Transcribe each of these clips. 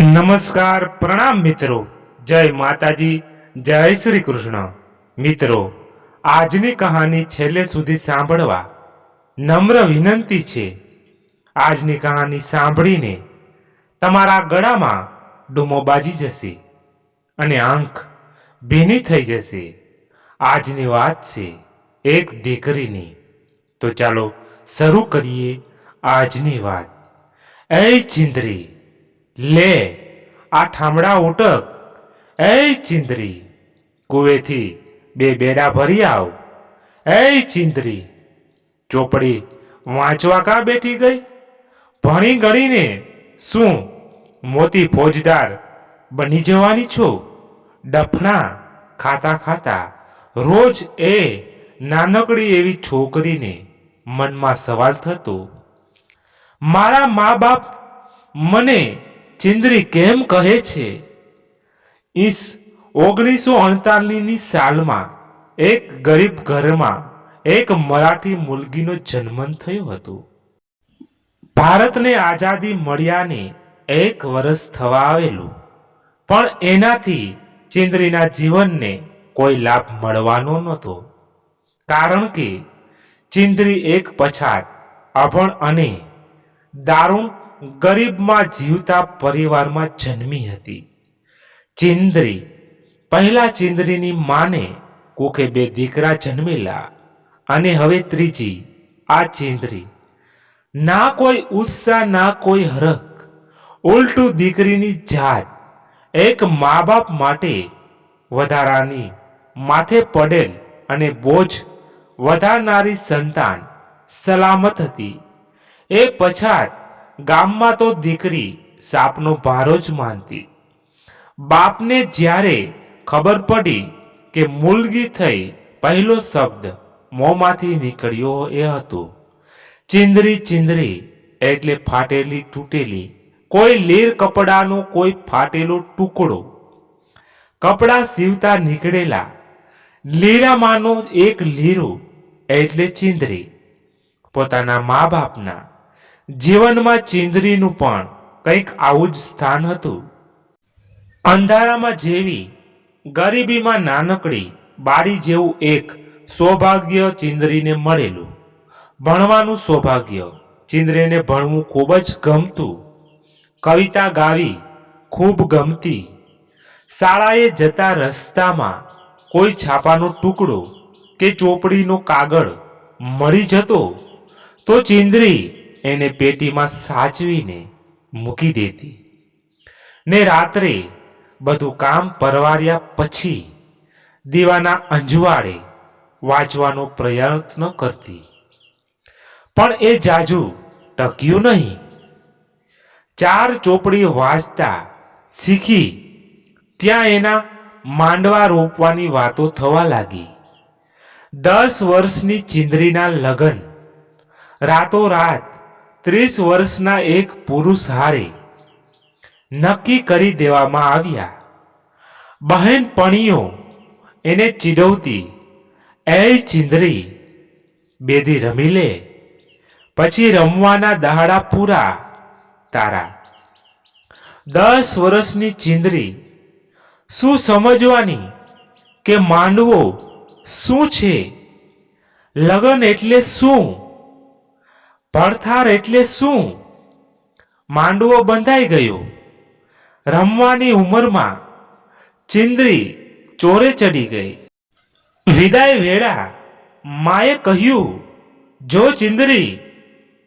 નમસ્કાર પ્રણામ મિત્રો. જય માતાજી, જય શ્રી કૃષ્ણ. મિત્રો, આજની કહાની છેલ્લે સુધી સાંભળવા નમ્ર વિનંતી છે. આજની કહાની સાંભળીને તમારા ગળામાં ડૂમો બાજી જશે અને આંખ ભીની થઈ જશે. આજની વાત છે એક દીકરીની. તો ચાલો શરૂ કરીએ આજની વાત. એ ચિંદરી લે, આ ઠામડા ઉટક એ ચિંદરી, કુવેથી બે બેડા ભરી આવ એ ચિંદરી. ચોપડી વાંચવા કા બેઠી ગઈ? ભણી ગણીને શું મોતી ફોજદાર બની જવાની છો? ડફણા ખાતા ખાતા રોજ એ નાનકડી એવી છોકરીને મનમાં સવાલ થતો, મારા મા બાપ મને ચિંદરી કેમ કહે છે? ઈસ ઓગણીસો અડતાલીસની સાલમાં એક ગરીબ ઘરમાં એક મરાઠી મુલગીનો જન્મ થયો હતો. ભારતને આઝાદી મળ્યાને એક વર્ષ થવા આવેલું. પણ એનાથી ચિંદરીના જીવનને કોઈ લાભ મળવાનો નહોતો. કારણ કે ચિંદરી એક પછાત, અભણ અને દારૂણ ગરીબમાં જીવતા પરિવારમાં જન્મી હતી. ચિંદરી. પહેલા ચિંદરીની માને કોકે બે દીકરા જન્મેલા અને હવે ત્રીજી, આ ચિંદરી. ના કોઈ ઉત્સાહ, ના કોઈ હરખ. ઉલટું દીકરીની જાત એક મા બાપ માટે વધારાની માથે પડેલ અને બોજ વધારનારી સંતાન સલામત હતી. એ પછાત ગામમાં તો દીકરી સાપનો ભારો જ માનતી. બાપને જ્યારે ખબર પડી કે મુલગી થઈ, પહેલો શબ્દ મોંમાંથી નીકળ્યો એ હતો. ચિંદરી ચિંદરી, એટલે ફાટેલી તૂટેલી. કોઈ લીર કપડાનો કોઈ ફાટેલો ટુકડો. કપડા સીવતા નીકળેલા લીરામાંનો એક લીરો, એટલે ચિંદરી. પોતાના મા બાપના જીવનમાં ચિંદરીનું પણ કંઈક આવું જ સ્થાન હતું. અંધારામાં જેવી, ગરીબીમાં નાનકડી બારી જેવું એક સૌભાગ્ય ચિંદરીને મળેલું. ભણવાનું સૌભાગ્ય ચિંદરીને ભણવું ખૂબ જ ગમતું. કવિતા ગાવી ખૂબ ગમતી. શાળાએ જતા રસ્તામાં કોઈ છાપાનો ટુકડો કે ચોપડીનો કાગળ મળી જતો તો ચિંદરી એને પેટીમાં સાચવીને મૂકી દેતી. ને રાત્રે બધું કામ પરવાર્યા પછી દીવાના અંજવાળે વાંચવાનો પ્રયત્ન કરતી. પણ એ જાજુ ટક્યું નહીં. ચાર ચોપડી વાંચતા શીખી ત્યાં એના માંડવા રોપવાની વાતો થવા લાગી. દસ વર્ષની ચિંદરીના લગ્ન રાતોરાત ત્રીસ વર્ષના એક પુરુષ હારે નક્કી કરી દેવામાં આવ્યા. બહેનપણીઓ એને ચીડવતી એ ચિંદરી બેદી રમી લે. પછી રમવાના દહાડા પૂરા, તારા. દસ વર્ષની ચિંદરી શું સમજવાની કે માંડવો શું છે? લગન એટલે શું? પડથાર એટલે શું? માંડવો બંધાઈ ગયો. રમવાની ઉંમરમાં ચિંદરી ચોરે ચડી ગઈ. વિદાય વેળા માએ કહ્યું, જો ચિંદરી,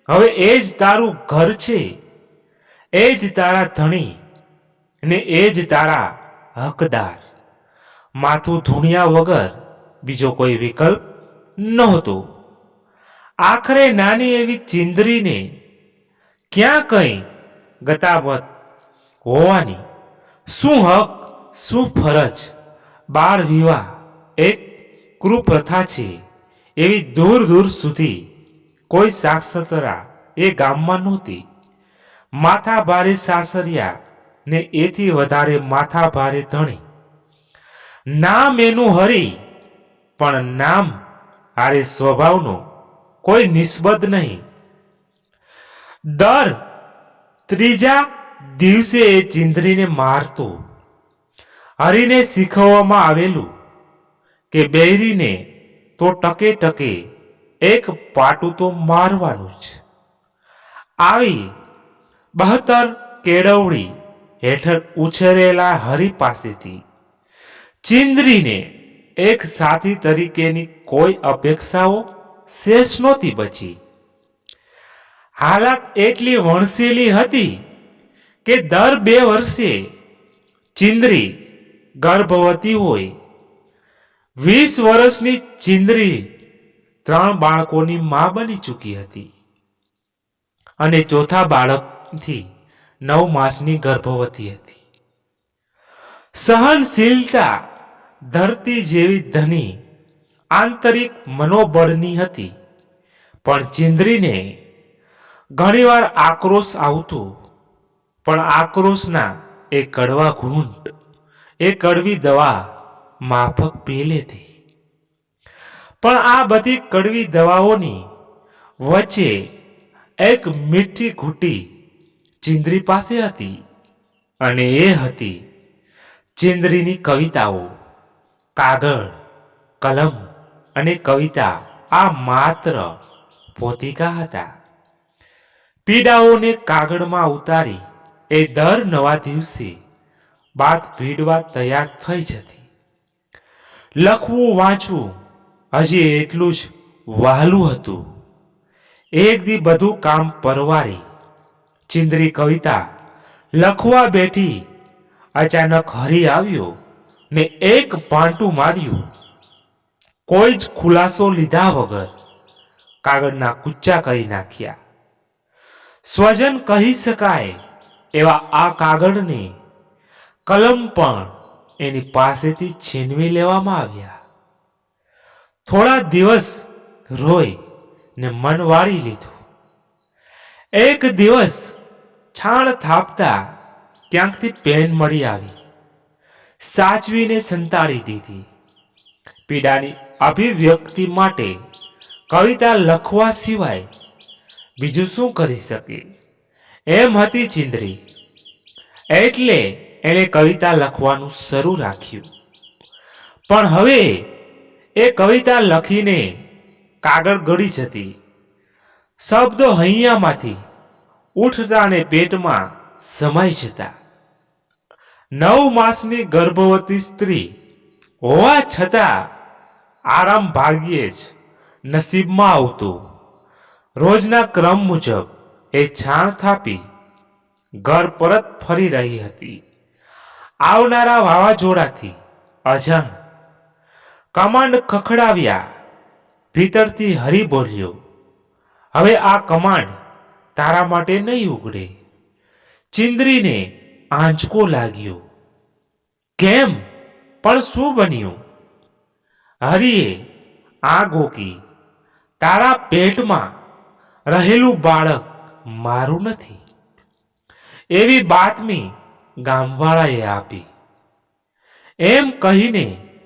હવે એ જ તારું ઘર છે. એ જ તારા ધણી ને એ જ તારા હકદાર. માથું ધૂણ્યા વગર બીજો કોઈ વિકલ્પ નહોતો. આખરે નાની એવી ચિંદરીને ક્યાં કંઈ ગતાવત હોવાની શું હક, શું ફરજ? બાળ વિવાહ એક કુપ્રથા છે. એવી દૂર દૂર સુધી કોઈ સાક્ષરતા એ ગામમાં નહોતી. માથા ભારે સાસરિયા ને એથી વધારે માથા ભારે ધણી. નામ એનું હરી, પણ નામ હારે સ્વભાવનો કોઈ નિસ્બત નહીં. દર ત્રીજા દિવસે એ ચિંદરીને મારતો. હરીને શીખવવામાં આવેલું કે બૈરીને તો ટકે ટકે એક પાટું તો મારવાનું જ. આવી બહતર કેળવણી હેઠળ ઉછરેલા હરી પાસેથી ચિંદરીને એક સાથી તરીકેની કોઈ અપેક્ષાઓ શેષ નહોતી બચી. હાલત એટલી વણસેલી હતી કે દર બે વર્ષે ચિંદરી ગર્ભવતી હોય. વીસ વર્ષની ચિંદરી ત્રણ બાળકોની મા બની ચૂકી હતી. અને ચોથા બાળકથી નવ માસની ગર્ભવતી હતી. સહનશીલતા ધરતી જેવી ધની આંતરિક મનોબળની હતી. પણ ચિંદ્રીને ઘણીવાર આક્રોશ આવતો. પણ આક્રોશના એ કડવા ઘૂંટ એ કડવી દવા માફક પી લેતી પણ આ બધી કડવી દવાઓની વચ્ચે એક મીઠી ઘૂંટી ચિંદ્રી પાસે હતી અને એ હતી ચિંદ્રીની કવિતાઓ, કાગળ, કલમ. અને કવિતા આ માત્ર પોતિકા હતા. પીડાઓને કાગળમાં ઉતારી એ દર નવા દિવસે બાદ ભીડવા તૈયાર થઈ જતી. લખવું, વાંચવું હજી એટલું જ વહાલું હતું. એક દી બધું કામ પરવારી ચિંદરી કવિતા લખવા બેઠી અચાનક હરી આવ્યો ને એક પાંટું માર્યું. કોઈ જ ખુલાસો લીધા વગર કાગળના કુચ્ચા કરી નાખ્યા. સ્વજન કહી શકાય એવા આ કાગળને કલમ પણ એની પાસેથી છીનવી લેવામાં આવ્યા. થોડા દિવસ રોઈ ને મન વાળી લીધું. એક દિવસ છાણ થાપતા ક્યાંકથી પેન મળી આવી. સાચવીને સંતાડી દીધી. પીડાની અભિવ્યક્તિ માટે કવિતા લખવા સિવાય બીજું શું કરી શકે? એમ હતી ચિંદરી. એટલે એણે કવિતા લખવાનું શરૂ રાખ્યું. પણ હવે એ કવિતા લખીને કાગળ ગળી જતી. શબ્દો હૈયામાંથી ઉઠતા ને પેટમાં સમાઈ જતા. નવ માસની ગર્ભવતી સ્ત્રી હોવા છતાં આરામ ભાગ્યે જ નસીબમાં આવતું. રોજના ક્રમ મુજબ એ છાણ થાપી ઘર પરત ફરી રહી હતી. આવનારા વાવાઝોડાથી અજાણ કમાન્ડ ખખડાવ્યા, ભીતરથી હરી બોલ્યો, હવે આ કમાન્ડ તારા માટે નહીં ઉગડે. ચિંદરીને આંચકો લાગ્યો, કેમ? પણ શું બન્યું? હરિએ આ ગોકી તારા પેટમાં રહેલું બાળક મારું નથી. એવી બાતમી ગામવાળાએ આપી. એમ કહીને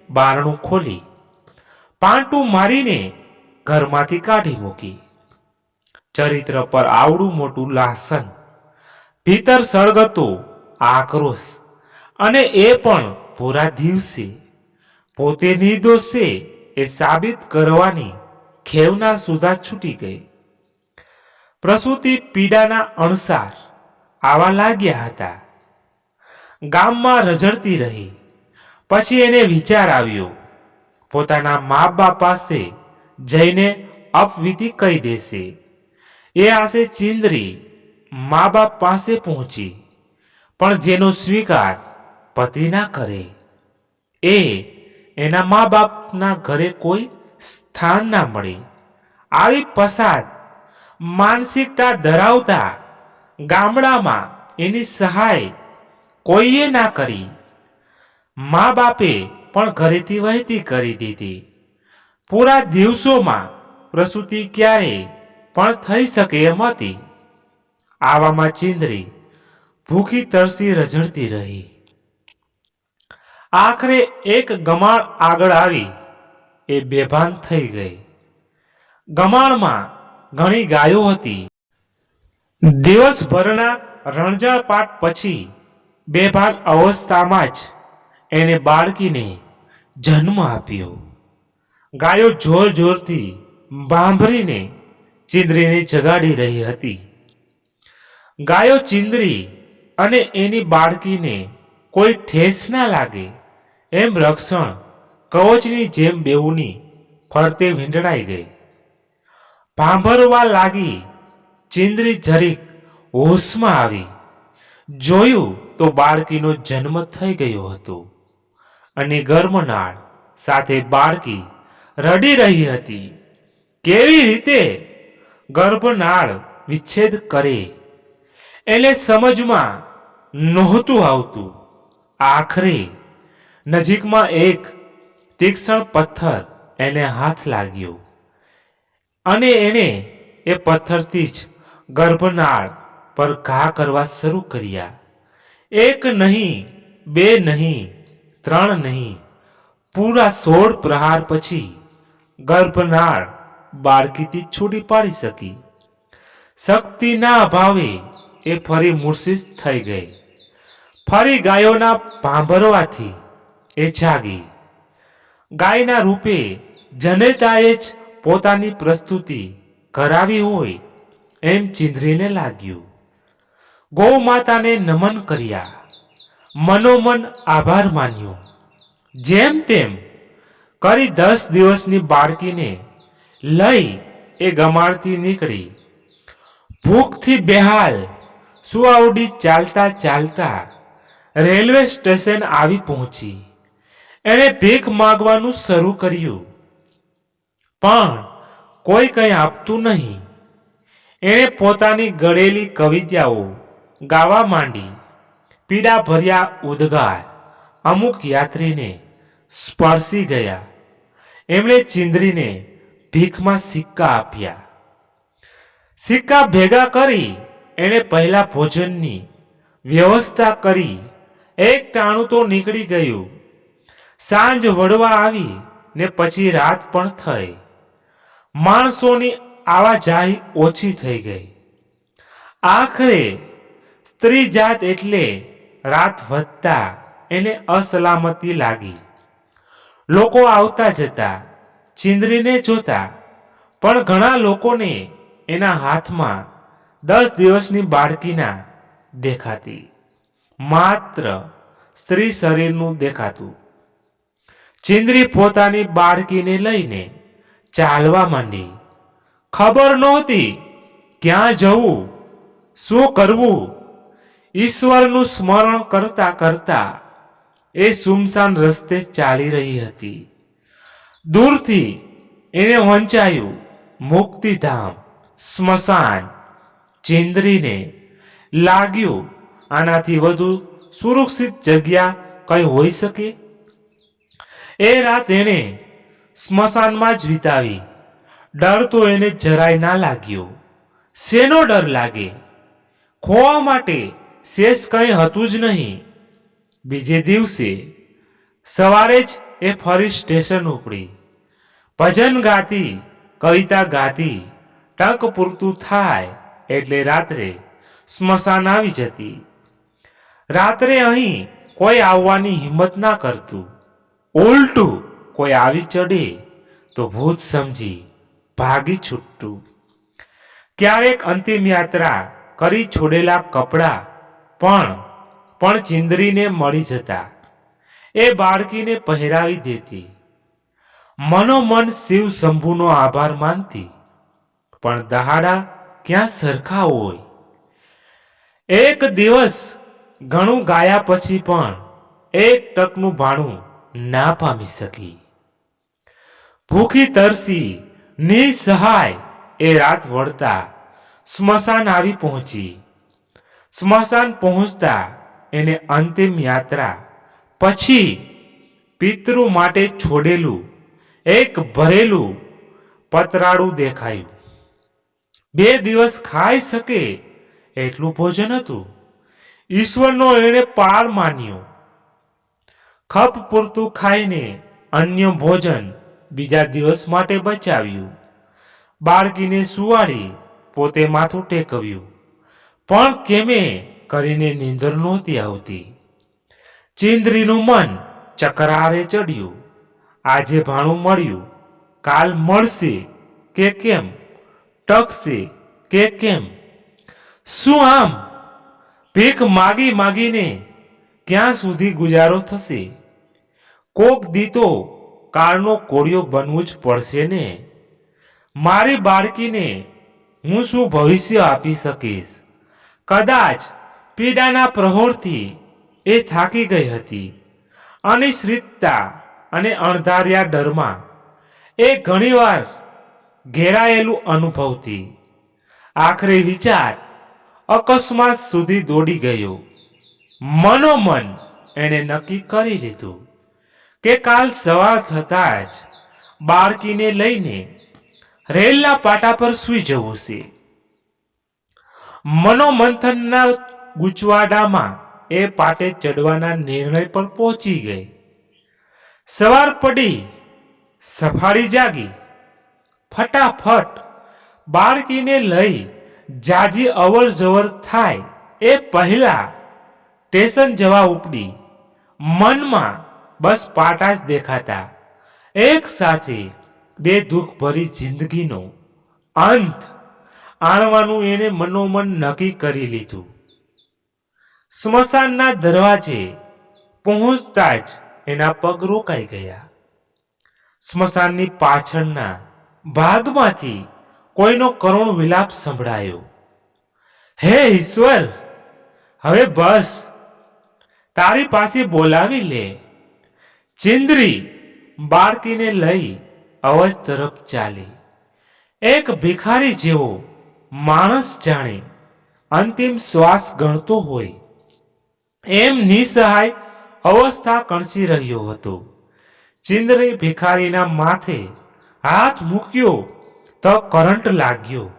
બારણું ખોલી, પાંટું મારીને ઘરમાંથી કાઢી મૂકી. ચરિત્ર પર આવડું મોટું લાસન ભીતર સળગતો આક્રોશ અને એ પણ પૂરા દિવસે પોતે નિર્દોષે એ સાબિત કરવાની ખેવના સુધા છૂટી ગઈ. પ્રસૂતિ પીડાના અણસાર આવા લાગ્યા હતા. ગામમાં રઝળતી રહી. પછી એને વિચાર આવ્યો, પોતાના મા બાપ પાસે જઈને અપવિધિ કહી દેશે. એ આશે ચિંદરી મા બાપ પાસે પહોંચી, પણ જેનો સ્વીકાર પતિ ના કરે. એ એના મા બાપના ઘરે કોઈ સ્થાન ના મળે. આવી પસાદ માનસિકતા ધરાવતા ગામડામાં એની સહાય કોઈએ ના કરી. મા બાપે પણ ઘરેથી વહેતી કરી દીધી. પૂરા દિવસોમાં પ્રસૂતિ ક્યારે પણ થઈ શકે એમ હતી. આવામાં ચિંદરી ભૂખી તરસી રઝળતી રહી. આખરે એક ગમાળ આગળ આવી, એ બેભાન થઈ ગઈ. ગમાળમાં ઘણી ગાયો હતી. દિવસભરના રણજાપાટ પછી બેભાન અવસ્થામાં જ એને બાળકીને જન્મ આપ્યો. ગાયો જોર જોરથી બાંભરીને ચિંદરીને જગાડી રહી હતી. ગાયો ચિંદરી અને એની બાળકીને કોઈ ઠેસ ના લાગે. એમ રક્ષણ કવચની જેમ બેઉની ફરતે વીંટળાઈ ગઈ. ભાંભરવા લાગી ચિંદરી જરીક હોશમાં આવી. જોયું તો બાળકીનો જન્મ થઈ ગયો હતો અને ગર્ભનાળ સાથે બાળકી રડી રહી હતી. કેવી રીતે ગર્ભનાળ વિચ્છેદ કરે એને સમજમાં નહોતું આવતું. આખરે નજીકમાં એક તીક્ષ્ણ પથ્થર એને હાથ લાગ્યો. અને એણે એ પથ્થરથી જ ગર્ભનાળ પર ઘા કરવા શરૂ કર્યા. એક નહીં, બે નહીં, ત્રણ નહીં, પૂરા સોળ પ્રહાર પછી ગર્ભનાળ બાળકીથી છૂટી પાડી શકી. શક્તિના અભાવે એ ફરી મૂર્છિત થઈ ગઈ. ફરી ગાયોના ભાંભરવાથી એ જાગી. ગાયના રૂપે જનેતાએ જ પોતાની પ્રસ્તુતિ કરાવી હોય એમ ચિંધરીને લાગ્યું. ગૌ માતાને નમન કર્યા. મનોમન આભાર માન્યો. જેમ તેમ કરી દસ દિવસની બાળકીને લઈ એ ગમાણથી નીકળી. ભૂખથી બેહાલ સુઆવડી ચાલતા ચાલતા રેલવે સ્ટેશન આવી પહોંચી. એણે ભીખ માગવાનું શરૂ કર્યું. પણ કોઈ કંઈ આપતું નહીં. એણે પોતાની ગળેલી કવિતાઓ ગાવા માંડી. પીડા ભર્યા ઉદ્ગાર અમુક યાત્રીને સ્પર્શી ગયા. એમણે ચિંદરીને ભીખમાં સિક્કા આપ્યા. સિક્કા ભેગા કરી એણે પહેલા ભોજનની વ્યવસ્થા કરી. એક ટાણું તો નીકળી ગયું. સાંજ વળવા આવી ને પછી રાત પણ થઈ. માણસોની આવાજાહી ઓછી થઈ ગઈ. આખરે સ્ત્રી જાત એટલે રાત વધતા એને અસલામતી લાગી. લોકો આવતા જતા, ચિંદરીને જોતા, પણ ઘણા લોકોને એના હાથમાં દસ દિવસની બાળકીના દેખાતી. માત્ર સ્ત્રી શરીરનું દેખાતું. ચિંદરી પોતાની બાળકીને લઈને ચાલવા માંડી. ખબર નહોતી ક્યાં જવું, શું કરવું. ઈશ્વરનું સ્મરણ કરતા કરતા એ સુમસાન રસ્તે ચાલી રહી હતી. દૂરથી એને વંચાયું મુક્તિધામ, સ્મશાન, ચિંદરીને લાગ્યું આનાથી વધુ સુરક્ષિત જગ્યા કઈ હોઈ શકે? એ રાત એણે સ્મશાનમાં જ વિતાવી. ડર તો એને જરાય ના લાગ્યો. શેનો ડર લાગે? ખોવા માટે શેષ કંઈ હતું જ નહીં. બીજે દિવસે સવારે જ એ ફરી સ્ટેશન ઉપડી. ભજન ગાતી, કવિતા ગાતી, ટંક પૂરતું થાય એટલે રાત્રે સ્મશાન આવી જતી. રાત્રે અહીં કોઈ આવવાની હિંમત ના કરતું. ઉલટું કોઈ આવી ચડે તો ભૂત સમજી ભાગી છૂટતું ક્યારેક અંતિમ યાત્રા કરી છોડેલા કપડાં પણ પણ ચિંદરીને મળી જતા. એ બાળકીને પહેરાવી દેતી. મનોમન શિવ શંભુનો આભાર માનતી. પણ દહાડા ક્યાં સરખા હોય? એક દિવસ ઘણું ગાયા પછી પણ એક ટકનું ભાણું ના પામી શકી. ભૂખી તરસી, નિસહાય, એ રાત વળતા સ્મશાન આવી પહોંચી. સ્મશાન પહોંચતા એને અંતિમ યાત્રા પછી પિતૃ માટે છોડેલું, એક ભરેલું પતરાળું દેખાયું. બે દિવસ ખાઈ શકે એટલું ભોજન હતું. ઈશ્વરનો એણે પાર માન્યો. ખપ પૂરતું ખાઈને અન્ય ભોજન બીજા દિવસ માટે બચાવ્યું. બાળકીને સુવાડી પોતે માથું ટેકવ્યું. પણ કેમે કરીને નીંદર નહોતી આવતી. ચિંદ્રીનું મન ચકરારે ચડ્યું. આજે ભાણું મળ્યું. કાલ મળશે કે કેમ? ટકશે કે કેમ? શું આમ? ભીખ માગી માગીને ક્યાં સુધી ગુજારો થશે? કોક દીતો કાળનો કોળિયો બનવું જ પડશે ને? મારી બાળકીને હું શું ભવિષ્ય આપી શકીશ? કદાચ પીડાના પ્રહોરથી એ થાકી ગઈ હતી. અનિશ્ચિતતા અને અણધાર્યા ડરમાં એ ઘણીવાર ઘેરાયેલું અનુભવતી. આખરે વિચાર અકસ્માત સુધી દોડી ગયો. મનોમન એણે નક્કી કરી લીધું કે કાલ સવાર થતાં જ બાળકીને લઈને રેલના પાટા પર સૂઈ જવું છે. મનોમંથનના ગૂંચવાડામાં એ પાટે ચડવાના નિર્ણય પર પહોંચી ગઈ. સવાર પડી, સફાળી જાગી, ફટાફટ બાળકીને લઈ જાજી અવર જવર થાય એ પહેલા સ્ટેશન જવા ઉપડી મનમાં બસ પાટા જ દેખાતા. એક સાથે બે દુઃખ ભરી જિંદગીનો અંત આણવાનું એણે મનોમન નક્કી કરી લીધું. સ્મશાનના દરવાજે પહોંચતા જ એના પગ રોકાઈ ગયા. સ્મશાનની પાછળના ભાગમાંથી કોઈનો કરુણ વિલાપ સંભળાયો. હે ઈશ્વર, હવે બસ તારી પાસે બોલાવી લે. ચિંદરી બાળકીને લઈ અવજ તરફ ચાલી. એક ભિખારી જેવો માણસ જાણે અંતિમ શ્વાસ ગણતો હોય. એમ નિસહાય અવસ્થા કણસી રહ્યો હતો. ચિંદરી ભિખારીના માથે હાથ મૂક્યો તો કરંટ લાગ્યો.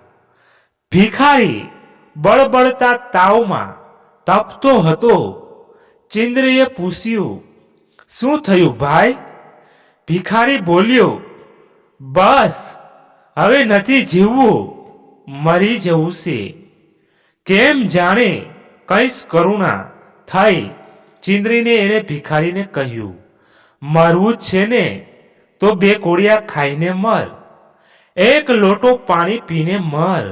ભિખારી બળબળતા તાવમાં તપતો હતો. ચિંદ્રીએ પૂછ્યું, શું થયું ભાઈ? ભિખારી બોલ્યો, બસ, હવે નથી જીવવું, મરી જવું છે. કેમ જાણે કઈશ કરુણા થઈ. ચિંદ્રીને એણે ભિખારીને કહ્યું, મરવું જ છે ને, તો બે કોળિયા ખાઈને મર. એક લોટો પાણી પીને મર.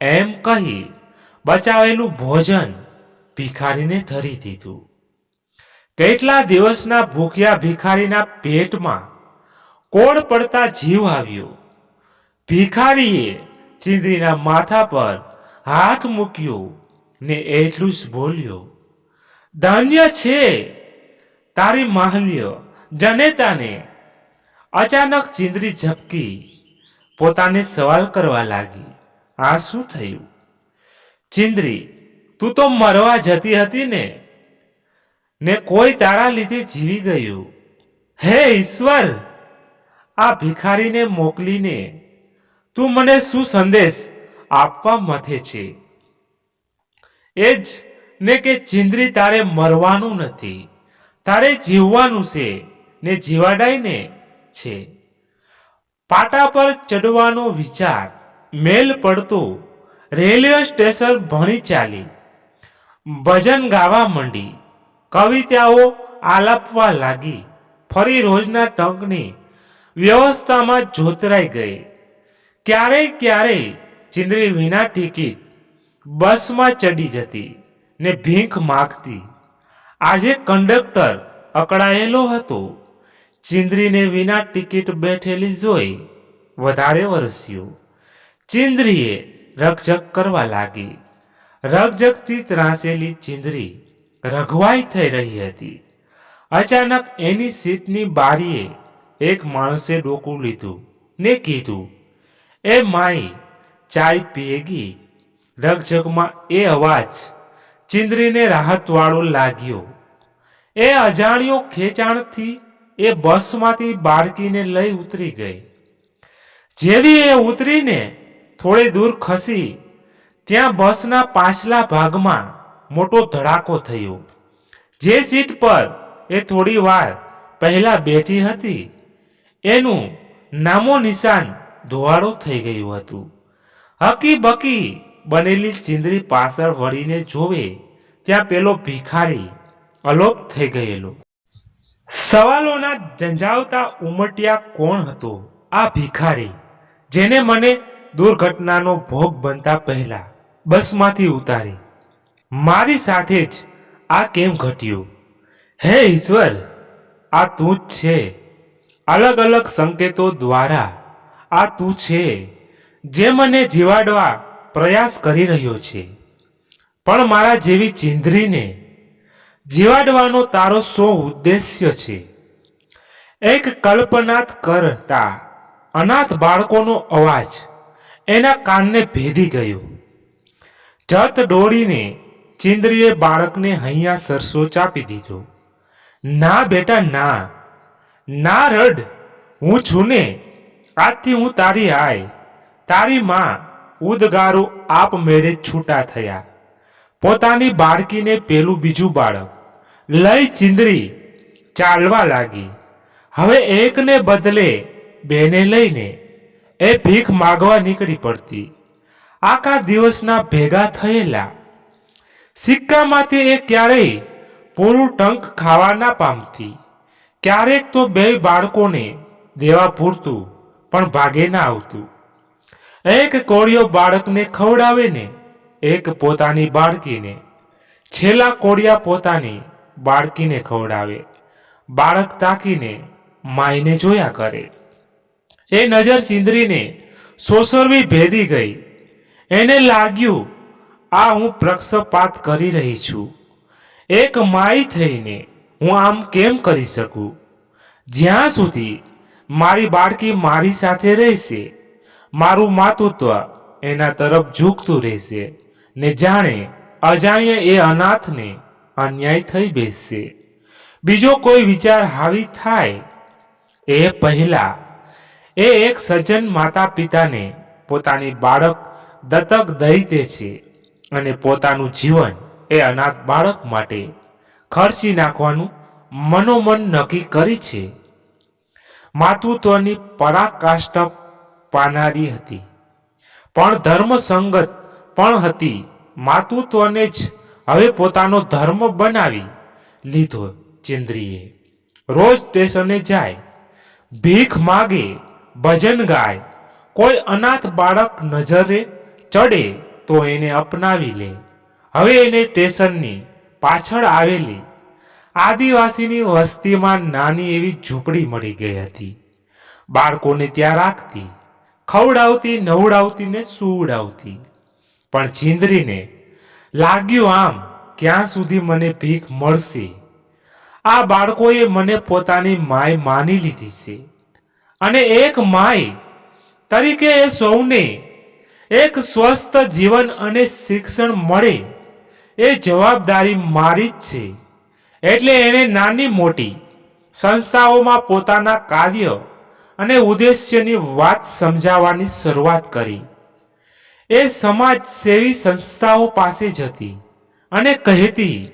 એમ કહી બચાવેલું ભોજન ભિખારીને ધરી દીધું. કેટલા દિવસના ભૂખ્યા ભિખારીના પેટમાં કોડ પડતા જીવ આવ્યો? ભિખારીએ ચીંદરીના માથા પર હાથ મૂક્યો ને એટલું જ બોલ્યો, ધન્ય છે તારી માહલ્ય જનેતાને. અચાનક ચીંદરી ઝપકી, પોતાને સવાલ કરવા લાગી, આ શું થયું? ચીંદરી તું તો મરવા જતી હતી ને ને કોઈ તારા લીધે જીવી ગયું. હે ઈશ્વર, આ ભિખારીને મોકલીને તું મને શું સંદેશ આપવા મથે છે? એ જ ને કે ચિંદ્રી તારે મરવાનું નથી, તારે જીવવાનું છે ને જીવાડાઈને છે. પાટા પર ચડવાનો વિચાર મેલ પડતો રેલવે સ્ટેશન ભણી ચાલી, ભજન ગાવા માંડી. કવિતાઓ આલાપવા લાગી. ફરી રોજના ટંકની વ્યવસ્થામાં જોતરાઈ ગઈ. ક્યારેય ક્યારેય ચિંદરી વિના ટિકિટ બસમાં ચડી જતી ને ભીખ માગતી. આજે કંડક્ટર અકળાયેલો હતો. ચિંદરીને વિના ટિકિટ બેઠેલી જોઈ વધારે વરસ્યું. ચિંદરીએ રકઝક કરવા લાગી. રકઝકથી ત્રાસેલી ચિંદ્રી રઘવાઈ થઈ રહી હતી. અચાનક એની સીટની બારીએ એક માણસે ડોકું લીધું ને કીધું, એ માઈ, ચાય પીએગી? રકઝકમાં એ અવાજ ચિંદરીને રાહતવાળો લાગ્યો. એ અજાણ્યો ખેંચાણથી એ બસમાંથી બાળકીને લઈ ઉતરી ગઈ. જેવી એ ઉતરીને થોડે દૂર ખસી, ત્યાં બસના પાછલા ભાગમાં મોટો ધડાકો થયો. જે સીટ પર એ થોડી વાર પહેલા બેઠી હતી, એનું નામો નિશાન ધોવાળો થઈ ગયું હતું. હકી બકી બનેલી ચિંદરી પાછળ વળીને જોવે, ત્યાં પેલો ભિખારી અલોપ થઈ ગયેલો. સવાલોના ઝંઝાવતા ઉમટ્યા કોણ હતો? આ ભિખારી, જેને મને દુર્ઘટનાનો ભોગ બનતા પહેલા બસમાંથી ઉતારી. મારી સાથે જ આ કેમ ઘટ્યું? હે ઈશ્વર, આ તું જ છે. અલગ અલગ સંકેતો દ્વારા આ તું છે, જે મને જીવાડવા પ્રયાસ કરી રહ્યો છે. પણ મારા જેવી ચિંદ્રીને જીવાડવાનો તારો શું ઉદ્દેશ્ય છે. એક કલ્પનાત કરતા અનાથ બાળકોનો અવાજ એના કાનને ભેદી ગયો. જત દોડીને ચિંદ્રીએ બાળકને હૈયા સરસો ચાપી દીધો. ના બેટા, ના. ના રડ. હું છું ને. આજથી હું તારી આય તારી માં ઉદગારો આપમેળે છૂટા થયા. પોતાની બાળકીને પેલું બીજું બાળક. લઈ ચિંદરી, ચાલવા લાગી. હવે એકને બદલે બેને લઈને એ ભીખ માગવા નીકળી પડતી. આખા દિવસના ભેગા થયેલા. સિક્કામાંથી એ ક્યારેય પૂરું ટંક ખાવા ના પામતી. ક્યારેક તો બે બાળકોને દેવા પૂરતું, પણ ભાગે ના આવતું. એક કોળિયો બાળકને ખવડાવે ને એક પોતાની બાળકીને. છેલ્લા કોળિયા પોતાની બાળકીને ખવડાવે. બાળક તાકીને માઈને જોયા કરે. એ નજર ચીંદરીને સોસરવી ભેદી ગઈ. એને લાગ્યું આ હું પ્રક્ષપાત કરી રહી છું. એક માઈ થઈને હું આમ કેમ કરી શકું? જ્યાં સુધી મારી બાળકી મારી સાથે રહેશે, મારું માતૃત્વ એના તરફ ઝૂકતું રહેશે, ને જાણે અજાણ્ય એ અનાથને અન્યાય થઈ બેસશે. બીજો કોઈ વિચાર હાવી થાય? એ પહેલા એ એક સજ્જન માતા પિતાને પોતાની બાળક દત્તક દઈ દે છે. અને પોતાનું જીવન એ અનાથ બાળક માટે ખર્ચી નાખવાનું મનોમન નક્કી કરી છે. માતૃત્વની પરાકાષ્ઠા પાનારી હતી. પણ ધર્મ સંગત પણ હતી. માતૃત્વને જ હવે પોતાનો ધર્મ બનાવી લીધો ચિંદ્રીએ. રોજ સ્ટેશને જાય, ભીખ માગે, ભજન ગાય, કોઈ અનાથ બાળક નજરે ચડે તો એને અપનાવી લે. હવે એને સ્ટેશનની પાછળ આવેલી આદિવાસીની વસ્તીમાં નાની એવી ઝૂંપડી મળી ગઈ હતી. બાળકોને ત્યાં રાખતી, ખવડાવતી નવડાવતી ને સુવડાવતી. પણ જીંદરીને લાગ્યું આમ, ક્યાં સુધી મને ભીખ મળશે? આ બાળકોએ મને પોતાની માય માની લીધી છે. અને એક માય તરીકે એ સૌને એક સ્વસ્થ જીવન અને શિક્ષણ મળે એ જવાબદારી મારી જ છે. એટલે એણે નાની મોટી સંસ્થાઓમાં પોતાના કાર્ય અને ઉદ્દેશ્યની વાત સમજાવવાની શરૂઆત કરી. એ સમાજ સેવી સંસ્થાઓ પાસે જતી અને કહેતી,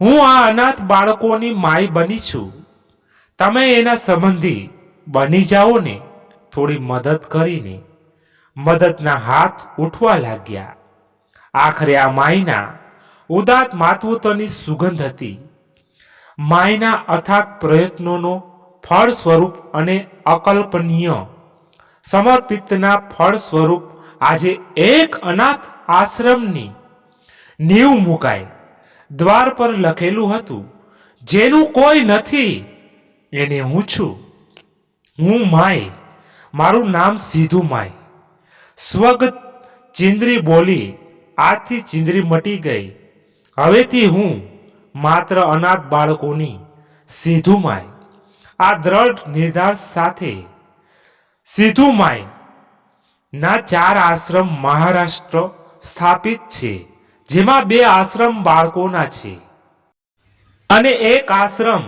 હું આ અનાથ બાળકોની માય બની છું. તમે એના સંબંધી બની જાઓ ને થોડી મદદ કરીને. મદદના હાથ ઉઠવા લાગ્યા. આખરે આ માયના ઉદાત માતૃત્વની સુગંધ હતી. માયના અથાગ પ્રયત્નોનો ફળ સ્વરૂપ અને અકલ્પનીય સમર્પિતના ફળ સ્વરૂપ આજે એક અનાથ આશ્રમની નીવ મુકાય. દ્વાર પર લખેલું હતું, જેનું કોઈ નથી. એને હું છું. હું માય મારું નામ સીધું માય સ્વગત ચિંદરી બોલી આજથી ચિંદરી મટી ગઈ. હવેથી હું માત્ર અનાથ બાળકોની સીધું માય. આ દ્રઢ નિર્ધાર સાથે સીધું માય. ના ચાર આશ્રમ મહારાષ્ટ્ર સ્થાપિત છે, જેમાં બે આશ્રમ બાળકોના છે. અને એક આશ્રમ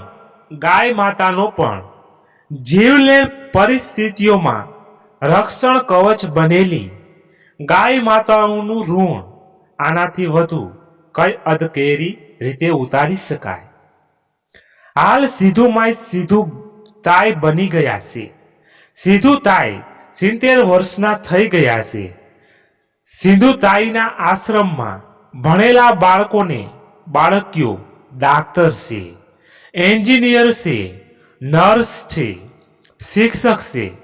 ગાય માતાનો પણ. જીવલેણ પરિસ્થિતિઓમાં રક્ષણ કવચ બનેલી. ગાય માતાઓનું ઋણ આનાથી વધુ કઈ અધકેરી રીતે ઉતારી શકાય? હાલ સીધું માય સીધું તાય બની ગયા છે. સીધું તાય સિત્તેર વર્ષના થઈ ગયા છે. સિંધુ તાઈના આશ્રમમાં ભણેલા બાળકોને બાળકીઓ ડાક્ટર છે, એન્જિનિયર છે, નર્સ છે, શિક્ષક છે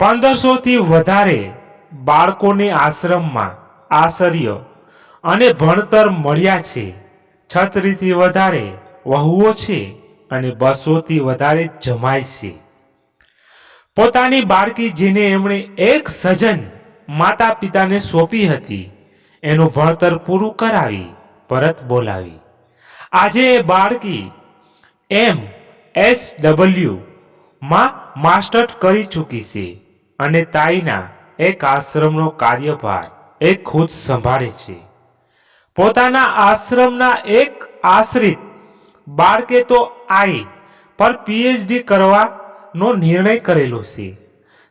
પંદરસોથી વધારે બાળકોને આશ્રમમાં આશ્ચર્ય અને ભણતર મળ્યા છે. છત્રીથી વધારે વહુઓ છે અને બસોથી વધારે જમાય છે. પોતાની બાળકી જેને એમણે એક સજન માતા પિતાને સોંપી હતી, એનું ભણતર પૂરું કરાવી પરત બોલાવી. આજે એ બાળકી એમ એસ ડબલ્યુ માં માસ્ટર કરી ચૂકી છે. અને તાઈના એક આશ્રમનો કાર્યભાર એ ખુદ સંભાળે છે. પોતાના આશ્રમના એક આશ્રિત બાળકે તો આઈ પર પીએચડી કરવાનો નિર્ણય કરેલો છે.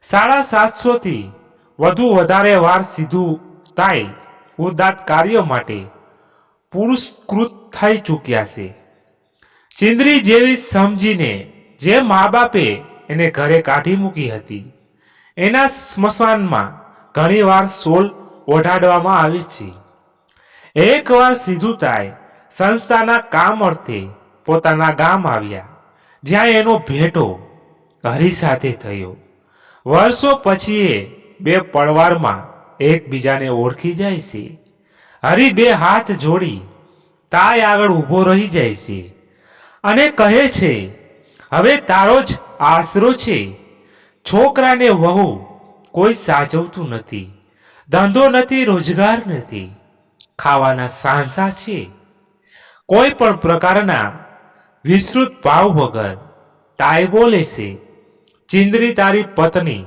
સાડા સાતસોથી વધુ વધારે વાર સીધું તાઈ ઉદાત કાર્ય માટે પુરસ્કૃત થઈ ચૂક્યા છે. ચિંદરી જેવી સમજીને જે મા બાપે એને ઘરે કાઢી મૂકી હતી એના સ્મશાનમાં ઘણીવાર સોલ ઓઢાડવામાં આવે છે. એકવાર સીધું તાય સંસ્થાના કામ અર્થે પોતાના ગામ આવ્યા, જ્યાં એનો ભેટો હરી સાથે થયો. વર્ષો પછી એ બે પડવારમાં એકબીજાને ઓળખી જાય છે. હરી બે હાથ જોડી તાય આગળ ઊભો રહી જાય છે અને કહે છે, હવે તારો જ આશરો છે. છોકરાને વહુ કોઈ સાચવતું નથી, ધંધો નથી, રોજગાર નથી, ખાવાના સાંસા છે કોઈ પણ પ્રકારના વિસ્તૃત ભાવ વગર તાય બોલે છે, ચિંદરી તારી પત્ની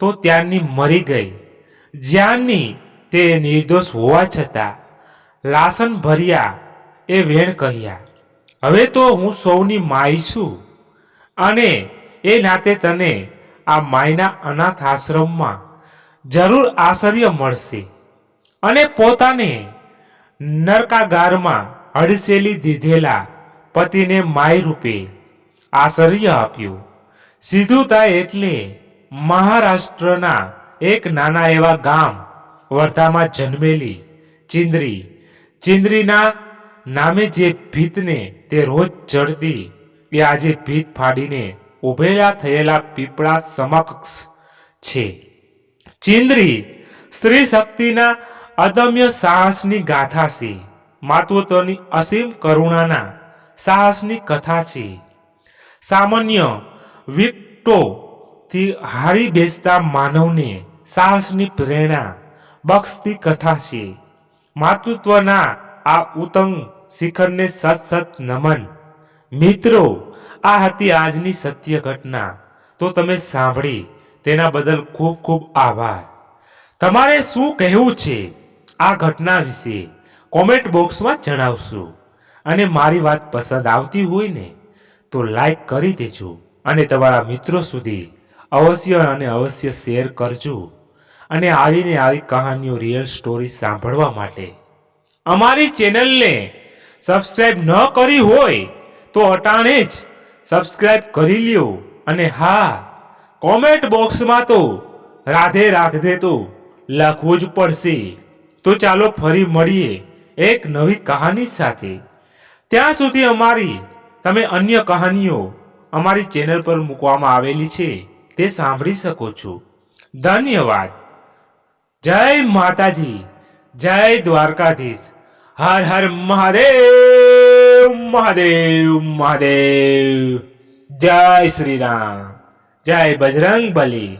તો ત્યારની મરી ગઈ. જ્યાંની તે નિર્દોષ હોવા છતાં લાસન ભર્યા એ વેણ કહ્યા, હવે તો હું સૌની માઈ છું અને એ નાતે તને આ માયના અનાથ આશ્રમમાં જરૂર આશ્ચર્ય મળશે. અને પોતાને નરકાગારમાં હડસેલી દીધેલા પતિને માય રૂપે આશ્ચર્ય આપ્યું. સીધું એટલે મહારાષ્ટ્રના એક નાના એવા ગામ વર્ધામાં જન્મેલી ચિંદરી. ચિંદરીના નામે જે ભીતને તે રોજ ચડતી એ આજે ભીત ફાડીને ઉભેલા થયેલા પીપળા સમક્ષ છે. ચિંદ્રી સ્ત્રી શક્તિના અદમ્ય સાહસની ગાથા છે. માતૃત્વની અસીમ કરુણાના સાહસની કથા છે. સામાન્ય વિકટોથી હારી બેસતા માનવને સાહસની પ્રેરણા બક્ષતી કથા છે. માતૃત્વના આ ઉત્તંગ શિખરને સત સત નમન. મિત્રો આ હતી આજની સત્ય ઘટના તો તમે સાંભળી, તેના બદલ ખૂબ ખૂબ આભાર. તમારે શું કહેવું છે આ ઘટના વિશે? કોમેન્ટ બોક્સમાં જણાવશો. અને મારી વાત પસંદ આવતી હોય ને, તો લાઈક કરી દેજો. અને તમારા મિત્રો સુધી અવશ્ય અને અવશ્ય શેર કરજો. અને આવીને આવી કહાનીઓ રિયલ સ્ટોરી સાંભળવા માટે. અમારી ચેનલને સબસ્ક્રાઈબ ન કરી હોય, તો અટાણે જ સબસ્ક્રાઇબ કરી લ્યો અને હા, કોમેન્ટ બોક્સમાં તો રાધે રાધે તો લખવું જ પડશે. તો ચાલો ફરી મળીએ એક નવી કહાની સાથે. ત્યાં સુધી અમારી, તમે અન્ય કહાનીઓ અમારી ચેનલ પર મૂકવામાં આવેલી છે, તે સાંભળી શકો છો. ધન્યવાદ. જય માતાજી, જય દ્વારકાધીશ. હર હર મહાદેવ! મહાદેવ મહાદેવ. જય શ્રી રામ જય બજરંગ બલી.